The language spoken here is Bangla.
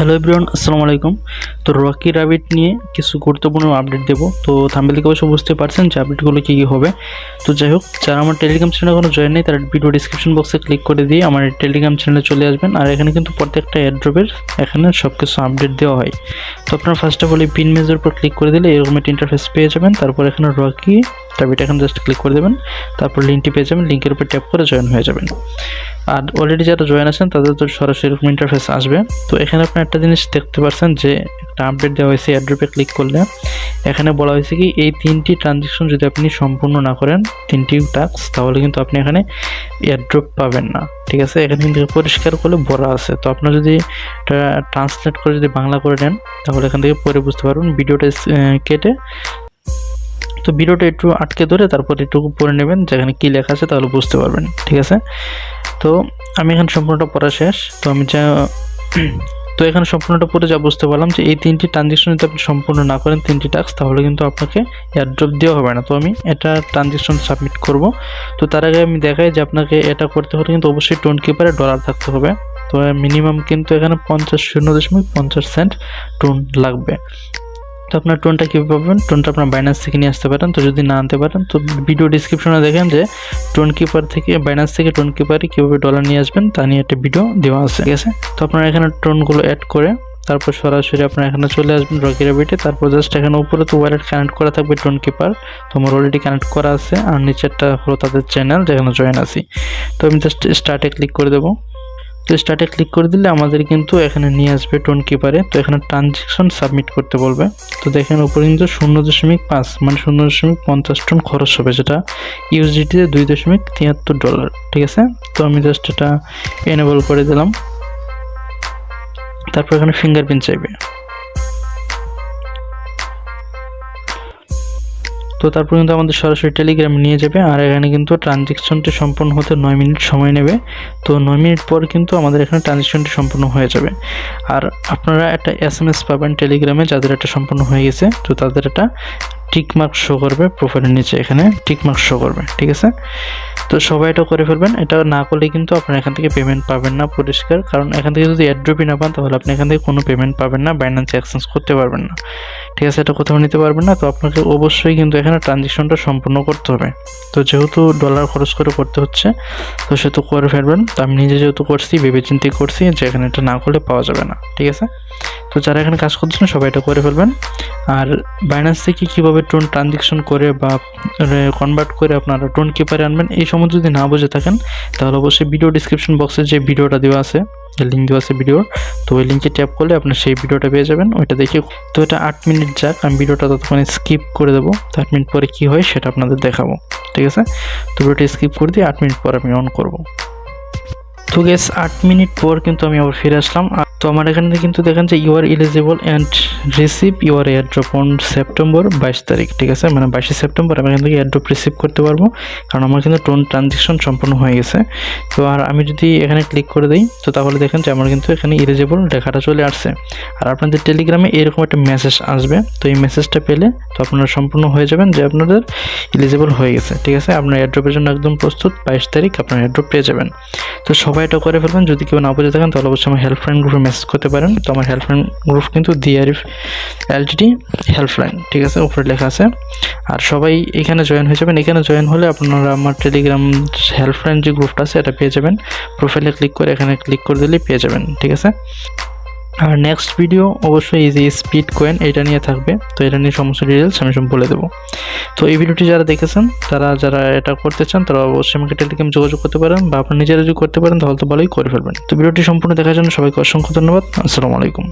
হ্যালো এভরিওয়ান, আসসালামু আলাইকুম। তো রকি রাবিট নিয়ে কিছু গুরুত্বপূর্ণ আপডেট দেবো। তো থাম্বেল থেকে অবশ্য বুঝতে পারছেন যে আপডেটগুলো কী কী হবে। তো যাই হোক, যারা আমার টেলিগ্রাম চ্যানেলে কোনো জয়েন নেই, তারা ভিডিও ডিসক্রিপশন বক্সে ক্লিক করে দিয়ে আমার টেলিগ্রাম চ্যানেলে চলে আসবেন। আর এখানে কিন্তু প্রত্যেকটা অ্যাড্রপের এখানে সব কিছু আপডেট দেওয়া হয়। তো আপনারা ফার্স্ট অফ অল এই পিন মেজের উপর ক্লিক করে দিলে এরকম একটা ইন্টারফেস পেয়ে যাবেন। তারপর এখানে রকি রাবিট এখানে জাস্ট ক্লিক করে দেবেন। তারপর লিঙ্কটি পেয়ে যাবেন। লিঙ্কের উপর ট্যাপ করে জয়েন হয়ে যাবেন। আর অলরেডি যারা জয়েন আছেন, তাদের তো সরাসরি এরকম ইন্টারফেস আসবে। তো এখানে আপনি একটা জিনিস দেখতে পাচ্ছেন যে, একটা আপডেট দেওয়া হয়েছে অ্যাড্রপে ক্লিক করলে। এখানে বলা হয়েছে কি, এই তিনটি ট্রানজেকশন যদি আপনি সম্পূর্ণ না করেন, তিনটি টাস্ক তাহলে কিন্তু আপনি এখানে এয়ারড্রপ পাবেন না। ঠিক আছে? এখানে কিন্তু পরিষ্কার করলে বড় আছে। তো আপনার যদি ট্রান্সলেট করে যদি বাংলা করে নেন, তাহলে এখান থেকে পরে বুঝতে পারবেন ভিডিওটা কেটে। তো ভিডিওটা একটু আটকে ধরে তারপর একটু পড়ে নেবেন, যেখানে কী লেখা আছে তাহলে বুঝতে পারবেন। ঠিক আছে? তো আমি এখানে সম্পূর্ণটা পড়া শেষ। তো আমি যা তো এখানে সম্পূর্ণটা পড়ে যা বুঝতে পারলাম যে এই তিনটি ট্রানজেকশন যদি আপনি সম্পূর্ণ না করেন, তিনটি টাস্ক তাহলে কিন্তু আপনাকে এয়ারড্রপ দেওয়া হবে না। তো আমি এটা ট্রানজেকশন সাবমিট করব। তো তার আগে আমি দেখাই যে আপনাকে এটা করতে হলে কিন্তু অবশ্যই টোন কিপারে ডলার থাকতে হবে। তো মিনিমাম কিন্তু এখানে পঞ্চাশ শূন্য দশমিক পঞ্চাশ সেন্ট টোন লাগবে। তো আপনার টোনটা কীভাবে পাবেন? টোনটা আপনার বাইন্যান্স থেকে নিয়ে আসতে পারেন। তো যদি না আনতে পারেন, তো ভিডিও ডিসক্রিপশনে দেখেন যে টোন কিপার থেকে বাইন্যান্স থেকে টোন কিপারে কীভাবে ডলার নিয়ে আসবেন, তা নিয়ে একটা ভিডিও দেওয়া আছে, ঠিক আছে? তো আপনারা এখানে টোনগুলো অ্যাড করে, তারপর সরাসরি আপনার এখানে চলে আসবেন রকি র্যাবিটে তারপর জাস্ট এখানে উপরে তো ওয়ালেট কানেক্ট করা থাকবে টোন কিপার তো আমার অলরেডি কানেক্ট করা আছে। আর নিচেরটা হলো তাদের চ্যানেল যেখানে জয়েন আছি। তো আমি জাস্ট স্টার্টে ক্লিক করে দেবো। তো স্টার্টে ক্লিক করে দিলে আমাদের কিন্তু এখানে নিয়ে আসবে টোন কিপারে তো এখানে ট্রানজেকশন সাবমিট করতে বলবে। তো দেখেন উপরে কিন্তু শূন্য দশমিক পাঁচ মানে শূন্য দশমিক পঞ্চাশ টন খরচ হবে যেটা ইউজিটিতে দুই দশমিক তিয়াত্তর ডলার ঠিক আছে? তো আমি জাস্ট এটা এনেবল করে দিলাম। তারপর এখানে ফিঙ্গারপ্রিন্ট চাইবে। তো তারপর কিন্তু আমাদের সরাসরি টেলিগ্রামে নিয়ে যাবে, আর এখানে কিন্তু ট্রানজেকশনটি সম্পূর্ণ হতে নয় মিনিট সময় নেবে। তো নয় মিনিট পর কিন্তু আমাদের এখানে ট্রানজেকশনটি সম্পূর্ণ হয়ে যাবে। আর আপনারা একটা এস এম এস পাবেন টেলিগ্রামে, যাদের এটা সম্পূর্ণ হয়ে গেছে। তো তাদের এটা টিক মার্ক শো করবে প্রোফাইলের নিচে, এখানে টিক মার্ক শো করবে, ঠিক আছে? তো সবাই এটা করে ফেলবেন। এটা না করলে কিন্তু আপনারা এখান থেকে পেমেন্ট পাবেন না পরিষ্কার। কারণ এখান থেকে যদি অ্যাড্রপই না পান, তাহলে আপনি এখান থেকে কোনো পেমেন্ট পাবেন না বাইন্যান্সে এক্সচেঞ্জ করতে পারবেন না। ঠিক আছে, এটা কোথাও নিতে পারবেন না, তো আপনাকে অবশ্যই কিন্তু এখানে ট্রানজেকশনটা সম্পূর্ণ করতে হবে। তো যেহেতু ডলার খরচ করে করতে হচ্ছে, তো সে তো করে ফেলবেন। তো আমি নিজে যেহেতু করছি ভেবে চিন্তে করছি যে এখানে এটা না করলে পাওয়া যাবে না, ঠিক আছে? তো যারা এখানে কাজ করছেন সবাই এটা করে ফেলবেন। আর বাইন্যান্স থেকে কীভাবে টোন ট্রানজেকশন করে বা কনভার্ট করে আপনারা টোন কিপারে আনবেন, এই সম্বন্ধে যদি না বুঝে থাকেন, তাহলে অবশ্যই ভিডিও ডিসক্রিপশন বক্সে যে ভিডিওটা দেওয়া আছে লিঙ্ক দেওয়া আছে ভিডিওর তো ওই লিঙ্কে ট্যাপ করলে আপনি সেই ভিডিওটা পেয়ে যাবেন। ওইটা দেখে তো এটা আট মিনিট যাক, আমি ভিডিওটা ততক্ষণে স্কিপ করে দেবো। তো আট মিনিট পরে কী হয় সেটা আপনাদের দেখাবো, ঠিক আছে? তো ভিডিওটা স্কিপ করে দিয়ে আট মিনিট পর আমি অন করব। তো গেস আট মিনিট পর কিন্তু আমি আবার ফিরে আসলাম। তো আমার এখানে কিন্তু দেখেন যে you are eligible and receive your airdrop on September বাইশ তারিখ, ঠিক আছে? মানে বাইশে সেপ্টেম্বর আমি এখান থেকে এয়ারড্রপ রিসিভ করতে পারব, কারণ আমার কিন্তু টোন ট্রানজেকশন সম্পূর্ণ হয়ে গেছে। তো আর আমি যদি এখানে ক্লিক করে দিই, তো তাহলে দেখেন যে আমার কিন্তু এখানে ইলিজিবল লেখাটা চলে আসছে। আর আপনাদের টেলিগ্রামে এরকম একটা মেসেজ আসবে, তো এই মেসেজটা পেলে তো আপনারা সম্পূর্ণ হয়ে যাবেন যে আপনাদের ইলিজিবল হয়ে গেছে, ঠিক আছে? আপনার এয়ারড্রপের জন্য একদম প্রস্তুত, বাইশ তারিখ আপনার এয়ারড্রপ পেয়ে যাবেন। তো সবাই এটা করে ফেলবেন, যদি কেউ না বুঝে থাকেন তাহলে অবশ্যই আমার হেল্পলাইন গ্রুপে মেসেজ করতে পারেন। তো আমার হেল্পলাইন গ্রুপ কিন্তু ডিআরএফ এলটিডি হেল্পলাইন ঠিক আছে? উপরে লেখা আছে। আর সবাই এখানে জয়েন হয়ে যাবেন। এখানে জয়েন হলে আপনারা আমার টেলিগ্রাম হেল্পলাইন যে গ্রুপটা আছে, এটা পেয়ে যাবেন। প্রোফাইলে ক্লিক করে এখানে ক্লিক করে দিলেই পেয়ে যাবেন, ঠিক আছে? আর নেক্সট ভিডিও অবশ্যই এই যে স্পিড কয়েন এটা নিয়ে থাকবে। তো এটা নিয়ে সমস্ত ডিটেলস আমি সব বলে দেবো। তো এই ভিডিওটি যারা দেখেছেন, তারা যারা এটা করতে চান, তারা অবশ্যই আমাকে টেলিগ্রাম যোগাযোগ করতে পারেন বা আপনার নিজেরা যদি করতে পারেন, তাহলে তো ভালোই করে ফেলবেন। তো ভিডিওটি সম্পূর্ণ দেখার জন্য সবাইকে অসংখ্য ধন্যবাদ। আসসালামু আলাইকুম।